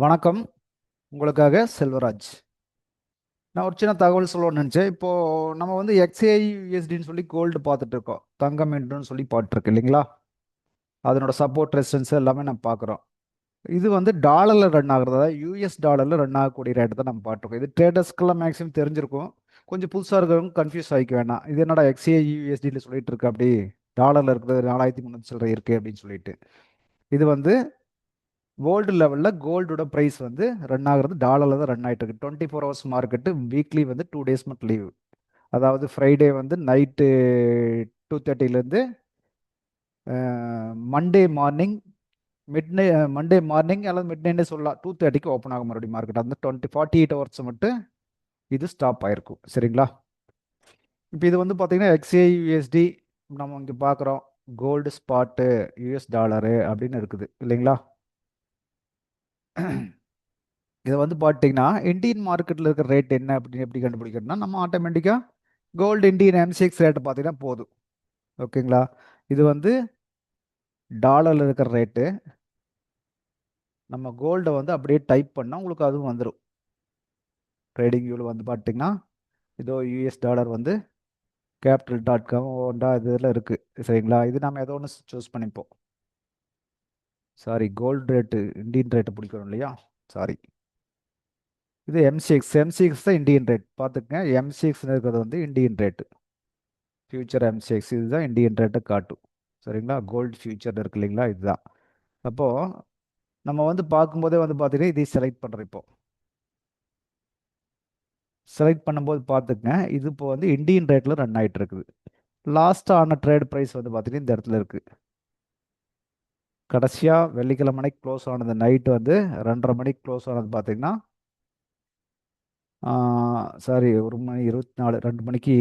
வணக்கம். உங்களுக்காக செல்வராஜ். நான் ஒரு சின்ன தகவல் சொல்லணும்னு நினச்சேன். இப்போது நம்ம வந்து எக்ஸ்ஏ யூஎஸ்டின்னு சொல்லி கோல்டு பார்த்துட்டு இருக்கோம். தங்கம் என்றுன்னு சொல்லி பார்த்துருக்கு இல்லைங்களா? அதனோட சப்போர்ட் ரெசிஸ்டன்ஸ் எல்லாமே நம்ம பார்க்குறோம். இது வந்து டாலரில் ரன் ஆகிறதா? யூஎஸ் டாலரில் ரன் ஆகக்கூடிய ரேட்டு தான் நம்ம பார்த்துருக்கோம். இது ட்ரேடர்ஸ்க்கெல்லாம் மேக்ஸிமம் தெரிஞ்சிருக்கும். கொஞ்சம் புதுசாக இருக்கிறவங்க கன்ஃபியூஸ் ஆகிக்க வேணாம். இது என்னடா எக்ஸ்ஏ யூஎஸ்டியில் சொல்லிட்டு இருக்கு அப்படி? டாலரில் இருக்கிறது நாலாயிரத்தி முந்நூற்றி சில்லரை இருக்குது அப்படின்னு சொல்லிட்டு. இது வந்து வேர்ல்டு லெவலில் கோல்டோட ப்ரைஸ் வந்து ரன் ஆகுறது டாலரில் தான் ரன் ஆகிட்டு இருக்கு. Twenty four hours market weekly வந்து டூ டேஸ் மட்டும் லீவு அதாவது ஃப்ரைடே வந்து நைட்டு டூ தேர்ட்டிலேருந்து மண்டே மார்னிங் மிட் நை மண்டே மார்னிங் அல்லது மிட் நைட்டே சொல்லலாம் டூ தேர்ட்டிக்கு ஓப்பன் ஆகும் மறுபடியும் மார்க்கெட் அந்த டுவெண்ட்டி ஃபார்ட்டி எயிட் ஹவர்ஸ் மட்டும் இது ஸ்டாப் ஆகிருக்கும் சரிங்களா? இப்போ இது வந்து பார்த்தீங்கன்னா எக்ஸ்ஏ யூஎஸ்டி நம்ம இங்கே பார்க்குறோம் கோல்டு ஸ்பாட்டு யூஎஸ் டாலரு அப்படின்னு இருக்குது. இல்லைங்களா? இதை வந்து பார்த்தீங்கன்னா இந்தியன் மார்க்கெட்டில் இருக்கிற ரேட் என்ன அப்படின்னு எப்படி கண்டுபிடிக்கணும்னா நம்ம ஆட்டோமேட்டிக்காக கோல்டு இண்டியன் எம்சிஎக்ஸ் ரேட்டை பார்த்தீங்கன்னா போதும். ஓகேங்களா இது வந்து டாலரில் இருக்கிற ரேட்டு நம்ம கோல்டை வந்து அப்படியே டைப் பண்ணால் உங்களுக்கு அதுவும் வந்துடும் ட்ரேடிங் வியூவில் வந்து பார்த்தீங்கன்னா இதோ யூஎஸ் டாலர் வந்து கேபிட்டல் டாட் காம் ஓண்டா இதெல்லாம் இருக்குது சரிங்களா? இது நம்ம ஏதோ ஒன்று சூஸ் பண்ணிப்போம். சாரி கோல்டு ரேட்டு இந்தியன் ரேட்டை பிடிக்கணும் இல்லையா? சாரி இது எம்சிஎக்ஸ் எம்சிஎக்ஸ் தான் இந்தியன் ரேட் பார்த்துக்கங்க எம்சிஎக்ஸ் இருக்கிறது வந்து இந்தியன் ரேட்டு ஃபியூச்சர் எம்சிஎக்ஸ் இதுதான் இந்தியன் ரேட்டை காட்டும். சரிங்களா? கோல்டு ஃபியூச்சர் இருக்கு இல்லைங்களா? இதுதான். அப்போது நம்ம வந்து பார்க்கும்போதே வந்து பார்த்தீங்கன்னா இதை செலக்ட் பண்ணுறோம் இப்போ. செலக்ட் பண்ணும்போது பார்த்துக்கங்க இது இப்போ வந்து இந்தியன் ரேட்டில் ரன் ஆகிட்டு இருக்குது. லாஸ்ட்டாக ஆன ட்ரேட் ப்ரைஸ் வந்து பார்த்தீங்கன்னா இந்த இடத்துல இருக்குது கடைசியாக வெள்ளிக்கிழமை க்ளோஸ் ஆனது நைட்டு வந்து ரெண்டரை மணிக்கு க்ளோஸ் ஆனது பார்த்தீங்கன்னா சாரி ஒரு மணி இருபத்தி நாலு ரெண்டு மணிக்கு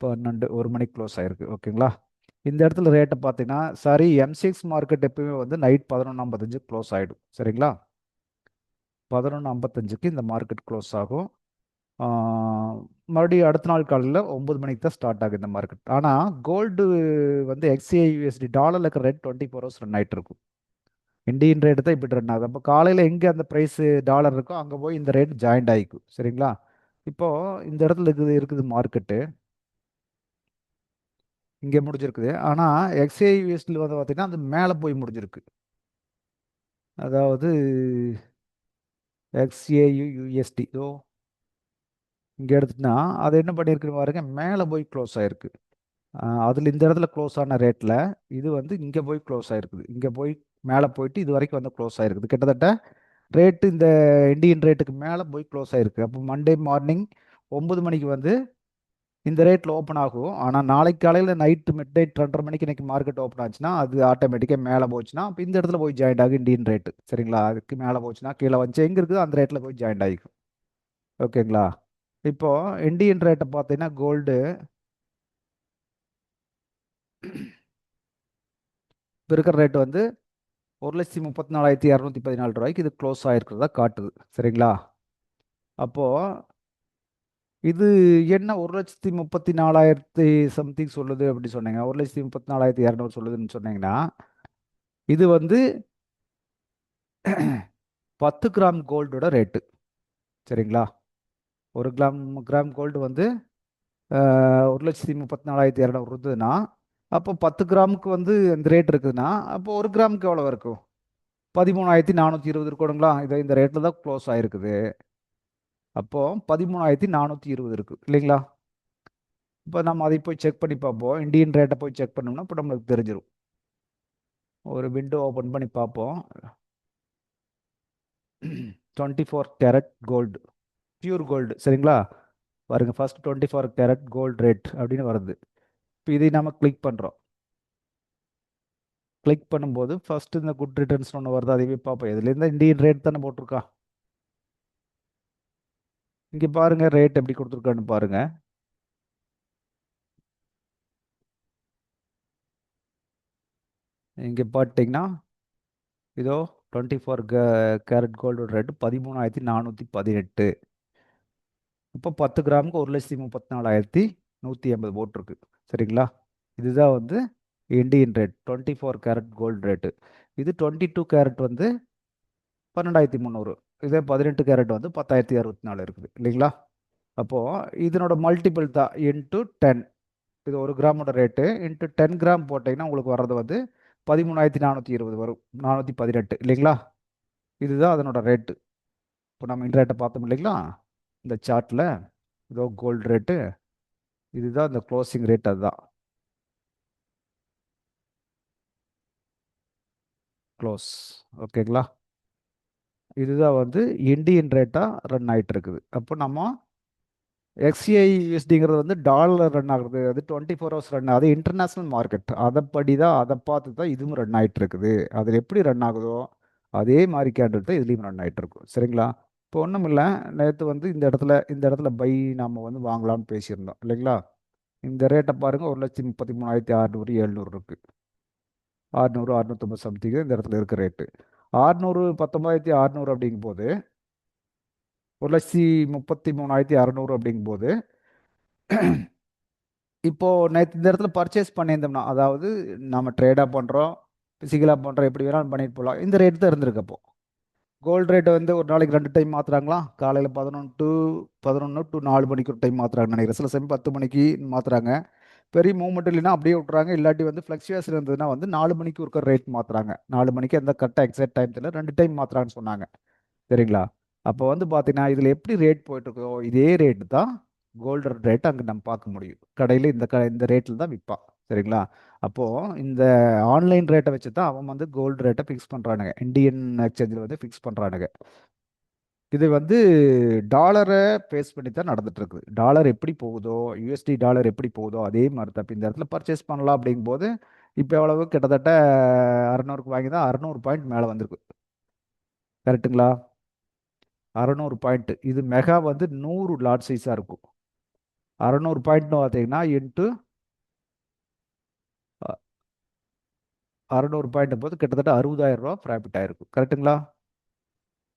பன்னெண்டு ஒரு மணிக்கு க்ளோஸ் ஆகிருக்கு ஓகேங்களா இந்த இடத்துல ரேட்டை பார்த்தீங்கன்னா சாரி எம்சிஎக்ஸ் மார்க்கெட் எப்பயுமே வந்து நைட் பதினொன்று ஐம்பத்தஞ்சு க்ளோஸ் ஆகிடும் சரிங்களா? பதினொன்று ஐம்பத்தஞ்சுக்கு இந்த மார்க்கெட் க்ளோஸ் ஆகும். மறுபடியும் அடுத்த நாள் காலையில் ஒம்பது மணிக்கு தான் ஸ்டார்ட் ஆகுது இந்த மார்க்கெட் ஆனால் கோல்டு வந்து எக்ஸ்ஏ யூஎஸ்டி டாலரில் இருக்கிற rate twenty four hours run ஆகிட்டு இருக்கும். இண்டியன் ரேட்டு தான் இப்படி ரன் ஆகுது. அப்போ காலையில் எங்கே அந்த ப்ரைஸு டாலர் இருக்கோ அங்கே போய் இந்த ரேட் ஜாயிண்ட் ஆகிக்கும் சரிங்களா? இப்போது இந்த இடத்துல இருக்குது இருக்குது மார்க்கெட்டு இங்கே முடிஞ்சிருக்குது. ஆனால் எக்ஸ்ஏ யூஎஸ்டியில் வந்து பார்த்திங்கன்னா அது மேலே போய் முடிஞ்சிருக்கு. அதாவது எக்ஸ்ஏயு யூஎஸ்டி ஓ இங்கே எடுத்துட்டா அது என்ன பண்ணியிருக்குன்னு பாருங்க மேலே போய் க்ளோஸ் ஆகிருக்கு அதில் இந்த இடத்துல க்ளோஸ் ஆன ரேட்டில் இது வந்து இங்கே போய் க்ளோஸ் ஆகிருக்குது இங்கே போய் மேலே போயிட்டு இது வரைக்கும் வந்து க்ளோஸ் ஆகிருக்குது கிட்டத்தட்ட ரேட்டு இந்த இண்டியன் ரேட்டுக்கு மேலே போய் க்ளோஸ் ஆகிருக்கு அப்போ மண்டே மார்னிங் ஒம்பது மணிக்கு வந்து இந்த ரேட்டில் ஓப்பன் ஆகும். ஆனால் நாளைக்கு காலையில் நைட்டு மிட் நைட் ரெண்டரை மணிக்கு இன்றைக்கி மார்க்கெட் ஓப்பன் ஆச்சுன்னா அது ஆட்டோமேட்டிக்காக மேலே போச்சுன்னா அப்போ இந்த இடத்துல போய் ஜாயிண்ட் ஆகும் இண்டியன் ரேட்டு சரிங்களா? அதுக்கு மேலே போச்சுன்னா கீழே வந்துச்சு எங்கே இருக்குது அந்த ரேட்டில் போய் ஜாயின்ட் ஆகிக்கும். ஓகேங்களா? இப்போது இந்தியன் ரேட்டை பார்த்தீங்கன்னா கோல்டு இப்போ இருக்கிற ரேட்டு வந்து ஒரு லட்சத்தி முப்பத்தி நாலாயிரத்தி இரநூத்தி பதினாலு ரூபாய்க்கு இது க்ளோஸ் ஆகிருக்கிறதா காட்டுது. சரிங்களா? அப்போது இது என்ன ஒரு லட்சத்தி முப்பத்தி நாலாயிரத்தி சம்திங் சொல்லுது அப்படின்னு சொன்னீங்க ஒரு லட்சத்தி முப்பத்தி நாலாயிரத்தி இரநூறு சொல்லுதுன்னு சொன்னீங்கன்னா இது வந்து பத்து கிராம் கோல்டோட ரேட்டு சரிங்களா? ஒரு கிராம் கிராம் கோல்டு வந்து ஒரு லட்சத்தி முப்பத்தி நாலாயிரத்தி இரநூறு இருந்ததுன்னா அப்போ பத்து கிராமுக்கு வந்து இந்த ரேட் இருக்குதுன்னா அப்போ ஒரு கிராமுக்கு எவ்வளோ இருக்கும்? பதிமூணாயிரத்தி நானூற்றி இருபது இருக்கணுங்களா? இதை இந்த ரேட்டில் தான் க்ளோஸ் ஆகிருக்குது அப்போது பதிமூணாயிரத்தி நானூற்றி இருபது இருக்குது இல்லைங்களா? இப்போ நம்ம அதை போய் செக் பண்ணி பார்ப்போம். இந்தியன் ரேட்டை போய் செக் பண்ணோம்னா இப்போ நம்மளுக்கு தெரிஞ்சிடும் ஒரு விண்டோ ஓப்பன் பண்ணி பார்ப்போம். Twenty four carat gold pure gold சரிங்களா? பாருங்க first twenty four carat gold rate அப்படின்னு வருது. இப்போ இதை நம்ம கிளிக் பண்ணுறோம் கிளிக் பண்ணும்போது ஃபர்ஸ்ட் இந்த குட் ரிட்டர்ன்ஸ் ஒன்று வருது அதையே பார்ப்போம். இதுலேருந்து இந்தியன் ரேட் தானே போட்டிருக்கா? இங்கே பாருங்க ரேட் எப்படி கொடுத்துருக்கான்னு பாருங்க. இங்கே பார்த்தீங்கன்னா இதோ டுவெண்ட்டி ஃபோர் கேரட் கோல்டோட ரேட்டு பதிமூணாயிரத்தி நானூற்றி பதினெட்டு. இப்போ பத்து கிராமுக்கு ஒரு லட்சத்தி முப்பத்தி நாலாயிரத்தி நூற்றி ஐம்பது போட்டிருக்கு சரிங்களா? இதுதான் வந்து Indian rate twenty four carat gold rate இது டுவெண்ட்டி டூ கேரட் வந்து பன்னெண்டாயிரத்தி முந்நூறு. இதே பதினெட்டு கேரட் வந்து பத்தாயிரத்தி அறுபத்தி நாலு இருக்குது. இல்லைங்களா? அப்போது இதனோட மல்டிபிள் தான் இன்ட்டு டென் இது ஒரு கிராமோட ரேட்டு இன்ட்டு டென் கிராம் போட்டிங்கன்னா உங்களுக்கு வர்றது வந்து பதிமூணாயிரத்தி நானூற்றி இருபது வரும். நானூற்றி பதினெட்டு. இல்லைங்களா? இதுதான் அதனோட ரேட்டு இப்போ நம்ம இன்ட்ரேட்டை பார்த்தோம் இல்லைங்களா? இந்த சார்ட்டில் இதோ கோல்டு ரேட்டு இதுதான் இந்த க்ளோசிங் ரேட் அதுதான். க்ளோஸ் ஓகேங்களா இதுதான் வந்து இண்டியன் ரேட்டாக ரன் ஆகிட்டு இருக்குது அப்போ நம்ம எக்ஸ்சிஐஎஸ்டிங்கிறது வந்து டாலர் ரன் ஆகுறது அது டுவெண்ட்டி ஃபோர் ஹவர்ஸ் ரன் அது இன்டர்நேஷ்னல் மார்க்கெட் அதைப்படி தான் அதை பார்த்து தான் இதுவும் ரன் ஆகிட்டு இருக்குது அதில் எப்படி ரன் ஆகுதோ அதே மாதிரி கேண்டில் தான் இதுலேயும் ரன் ஆகிட்டு இருக்கும் சரிங்களா? இப்போ ஒன்றும் இல்லை. நேற்று வந்து இந்த இடத்துல இந்த இடத்துல பை நாம் வந்து வாங்கலாம்னு பேசியிருந்தோம். இல்லைங்களா? இந்த ரேட்டை பாருங்கள் ஒரு லட்சத்தி முப்பத்தி மூணாயிரத்தி அறநூறு எழுநூறு இருக்குது அறுநூறு அறுநூத்தொம்பது சம்திங் இந்த இடத்துல இருக்க ரேட்டு அறுநூறு பத்தொம்பதாயிரத்தி அறநூறு அப்படிங்கும்போது ஒரு லட்சத்தி முப்பத்தி மூணாயிரத்தி அறநூறு அப்படிங்கும்போது இப்போது நேற்று இந்த இடத்துல பர்ச்சேஸ் பண்ணியிருந்தோம்னா அதாவது நம்ம ட்ரேடாக பண்ணுறோம் ஃபிசிக்கலாக பண்ணுறோம் எப்படி வேணாலும் பண்ணிட்டு போகலாம். இந்த ரேட் தான் இருந்திருக்கப்போ கோல்டு ரேட்டை வந்து ஒரு நாளைக்கு ரெண்டு டைம் மாற்றுறாங்களா காலையில் பதினொன்று டு பதினொன்று டு நாலு மணிக்கு ஒரு டைம் மாற்றுறாங்க நினைக்கிறேன். சில சமயம் பத்து மணிக்கு மாற்றுறாங்க பெரிய மூவ்மெண்ட் இல்லைன்னா அப்படியே விட்றாங்க இல்லாட்டி வந்து ஃப்ளக்சுவேஷன் இருந்ததுன்னா வந்து நாலு மணிக்கு ஒருக்க ரேட் மாற்றுறாங்க நாலு மணிக்கு எந்த கரெக்டாக எக்ஸாக்ட் டைம் தெரியல ரெண்டு டைம் மாற்றுறாங்கன்னு சொன்னாங்க. சரிங்களா? அப்போ வந்து பார்த்தீங்கன்னா இதில் எப்படி ரேட் போயிட்டுருக்கோ இதே ரேட்டு தான் கோல்டு ரேட் அங்கே நம்ம பார்க்க முடியும். கடையில் இந்த க இந்த ரேட்டில் தான் விற்பான் சரிங்களா? அப்போது இந்த ஆன்லைன் ரேட்டை வச்சு தான் அவன் வந்து கோல்டு ரேட்டை ஃபிக்ஸ் பண்ணுறானுங்க இந்தியன் எக்ஸ்சேஞ்சில் வந்து ஃபிக்ஸ் பண்ணுறானுங்க இது வந்து டாலரை பேஸ் பண்ணி தான் நடந்துட்டு டாலர் எப்படி போகுதோ யூஎஸ்டி டாலர் எப்படி போகுதோ அதே மாதிரி தான். இந்த இடத்துல பர்ச்சேஸ் பண்ணலாம் அப்படிங்கும்போது இப்போ எவ்வளவு? கிட்டத்தட்ட அறநூறுக்கு வாங்கி தான் அறநூறு பாயிண்ட் மேலே வந்திருக்கு. கரெக்டுங்களா அறநூறு பாயிண்ட். இது மெகா வந்து நூறு லாட் சைஸாக இருக்கும். அறநூறு பாயிண்ட்னு பார்த்தீங்கன்னா இன்ட்டு அறநூறு பாயிண்ட் போது கிட்டத்தட்ட அறுபதாயிரம் ரூபா ப்ராஃபிட் ஆயிருக்கும். கரெக்டுங்களா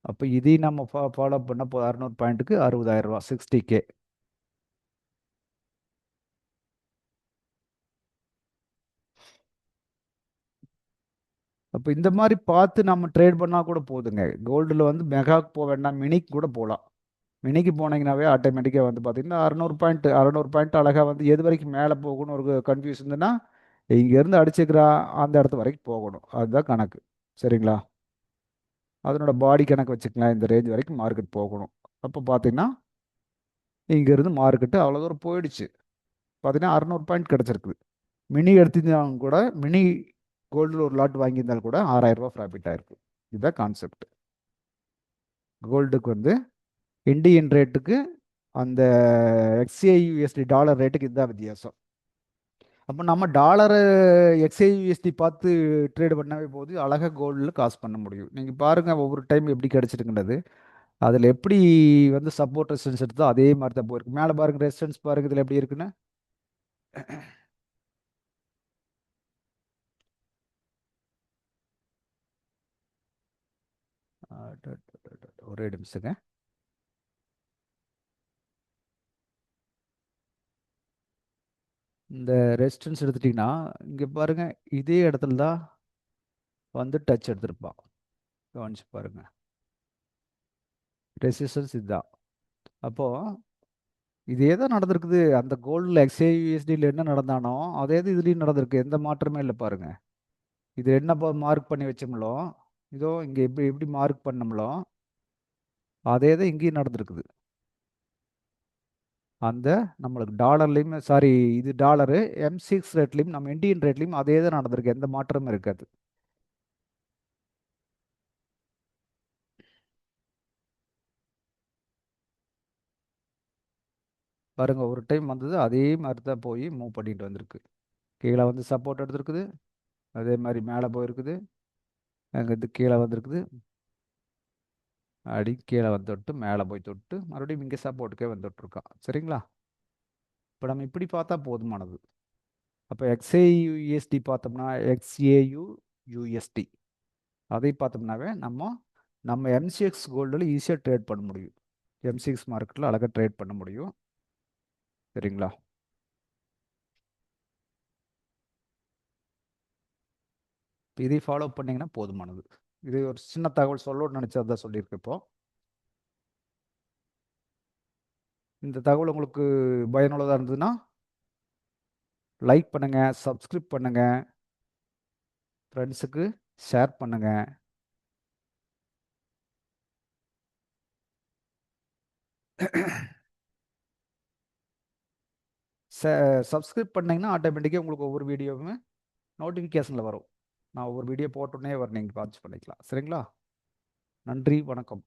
அப்போ இதையும் நம்ம ஃபா ஃபாலோ பண்ண போ அறநூறு பாயிண்ட்டுக்கு அறுபதாயிரம் ரூபா சிக்ஸ்டி கே அப்போ இந்த மாதிரி பார்த்து நம்ம ட்ரேட் பண்ணால் கூட போதுங்க. கோல்டில் வந்து மெகாக்கு போக வேண்டாம் மினிக்கு கூட போகலாம் மினிக்கு போனீங்கன்னாவே ஆட்டோமேட்டிக்காக வந்து பார்த்தீங்கன்னா அறநூறு பாயிண்ட் அறநூறு பாயிண்ட் அழகாக வந்து எது வரைக்கும் மேலே போகணும்னு ஒரு கன்ஃபியூஸ் இருந்ததுன்னா இங்கேருந்து அடிச்சுக்கிறா அந்த இடத்து வரைக்கும் போகணும். அதுதான் கணக்கு. சரிங்களா? அதனோட பாடி கணக்கு வச்சுக்கலாம் இந்த ரேஞ்ச் வரைக்கும் மார்க்கெட் போகணும். அப்போ பார்த்தீங்கன்னா இங்கேருந்து மார்க்கெட்டு அவ்வளோ தூரம் போயிடுச்சு. பார்த்தீங்கன்னா அறநூறு பாயிண்ட் கிடச்சிருக்குது. மினி எடுத்திருந்தாலும் கூட மினி கோல்டில் ஒரு லாட் வாங்கியிருந்தாலும் கூட ஆறாயிரம் ரூபா ப்ராஃபிட் ஆயிருக்கு. இதுதான் கான்செப்ட் கோல்டுக்கு வந்து இண்டியன் ரேட்டுக்கு அந்த எக்ஸ்ஏ யூஎஸ்டி டாலர் ரேட்டுக்கு இதுதான் வித்தியாசம். அப்போ நம்ம டாலரை எக்ஸ்ஐயூஎஸ்டி பார்த்து ட்ரேடு பண்ணவே போது அழகாக கோல்டில் காசு பண்ண முடியும். நீங்கள் பாருங்கள் ஒவ்வொரு டைம் எப்படி கிடச்சிருக்குன்றது. அதில் எப்படி வந்து சப்போர்ட் ரெசிஸ்டன்ஸ் எடுத்தோ அதே மாதிரி தான் போயிருக்கு. மேலே பாருங்கள் ரெசிஸ்டன்ஸ் பாருங்க இதில் எப்படி இருக்குன்னு. ஒரே நிமிஷங்க. இந்த ரெசிஸ்டன்ஸ் எடுத்துட்டிங்கன்னா இங்கே பாருங்க இதே இடத்துல தான் வந்து டச் எடுத்திருப்பான். கவனிச்சு பாருங்க. ரெசிஸ்டன்ஸ் இதுதான். அப்போது இதே தான் நடந்திருக்குது. அந்த கோல்டில் எக்ஸ்ஏயூஎஸ்டியில் என்ன நடந்தானோ அதே இது இதுலேயும் நடந்திருக்கு. எந்த மாற்றமே இல்லை பாருங்கள் இது என்ன மார்க் பண்ணி வச்சோம்லோ இதோ இங்கே எப்படி எப்படி மார்க் பண்ணோம்லோ அதே தான் இங்கேயும் நடந்திருக்குது. அந்த நம்மளுக்கு டாலர்லேயும் சாரி இது டாலரு எம் சிக்ஸ் ரேட்லேயும் நம்ம இந்தியன் ரேட்லேயும் அதே தான் நடந்திருக்கு. எந்த மாற்றமும் இருக்காது. பாருங்க ஒரு டைம் வந்தது அதே மாதிரி தான் போய் மூவ் பண்ணிட்டு வந்திருக்கு. கீழே வந்து சப்போர்ட் எடுத்துருக்குது. அதே மாதிரி மேலே போயிருக்குது. அங்கேருந்து கீழே வந்திருக்குது. அடி கீழே வந்துட்டு மேலே போய் தொட்டு மறுபடியும் இங்கே சப்போர்ட்டுக்கே வந்துட்டுருக்கான் சரிங்களா? இப்போ நம்ம இப்படி பார்த்தா போதுமானது. அப்போ எக்ஸ்ஏயுஎஸ்டி பார்த்தோம்னா எக்ஸ்ஏயு யூஎஸ்டி அதை பார்த்தோம்னாவே நம்ம நம்ம எம்சிஎக்ஸ் கோல்டில் ஈஸியாக ட்ரேட் பண்ண முடியும். எம்சிஎக்ஸ் மார்க்கெட்டில் அழகாக ட்ரேட் பண்ண முடியும். சரிங்களா? இப்போ இதை ஃபாலோ பண்ணிங்கன்னா போதுமானது. இது ஒரு சின்ன தகவல் சொல்லணும்னு நினச்சா தான் சொல்லியிருக்கேன் இப்போ. இந்த தகவல் உங்களுக்கு பயனுள்ளதாக இருந்ததுன்னா லைக் பண்ணுங்கள் சப்ஸ்கிரைப் பண்ணுங்கள் ஃப்ரெண்ட்ஸுக்கு ஷேர் பண்ணுங்கள் ச சப்ஸ்கிரைப் பண்ணிங்கன்னா ஆட்டோமேட்டிக்காக உங்களுக்கு ஒவ்வொரு வீடியோவுமே நோட்டிஃபிகேஷனில் வரும். நான் ஒவ்வொரு வீடியோ போட்டோன்னே வர நீங்கள் வாட்ச் பண்ணிக்கலாம். சரிங்களா? நன்றி வணக்கம்.